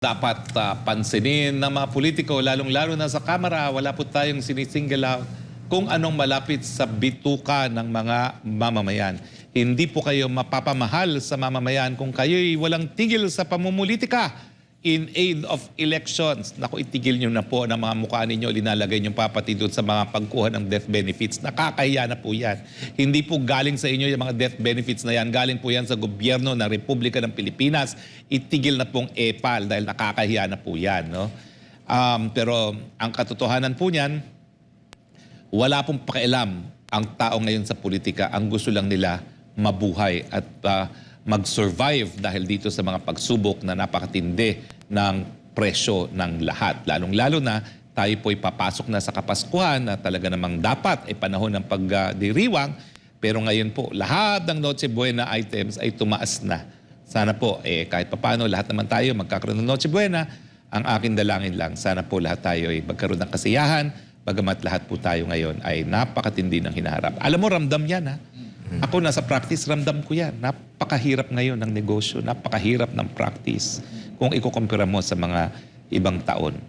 dapat ah, pansinin ng mga politiko, lalong-lalo na sa Kamara, wala po tayong sinisingle out kung anong malapit sa bituka ng mga mamamayan. Hindi po kayo mapapamahal sa mamamayan kung kayo'y walang tigil sa pamumulitika in aid of elections. Naku, itigil nyo na po ng mga mukha ninyo, linalagay nyo papati doon sa mga pagkuha ng death benefits. Nakakahiya na po yan. Hindi po galing sa inyo yung mga death benefits na yan. Galing po yan sa gobyerno ng Republika ng Pilipinas. Itigil na pong EPAL dahil nakakahiya na po yan. No? Um, pero ang katotohanan po niyan, wala pong pakialam ang tao ngayon sa politika. Ang gusto lang nila mabuhay at ah, mag-survive dahil dito sa mga pagsubok na napakatindi ng presyo ng lahat. Lalong-lalo na tayo po'y papasok na sa Kapaskuhan na talaga namang dapat ay panahon ng pagdiriwang. Pero ngayon po, lahat ng Noche Buena items ay tumaas na. Sana po, eh, kahit papano, lahat naman tayo magkakaroon ng Noche Buena. Ang aking dalangin lang, sana po lahat tayo ay magkaroon ng kasiyahan, bagamat lahat po tayo ngayon ay napakatindi ng hinaharap. Alam mo, ramdam yan ha. Ako nasa practice, ramdam ko yan. Napakahirap ngayon ng negosyo, napakahirap ng practice kung ikukumpira mo sa mga ibang taon.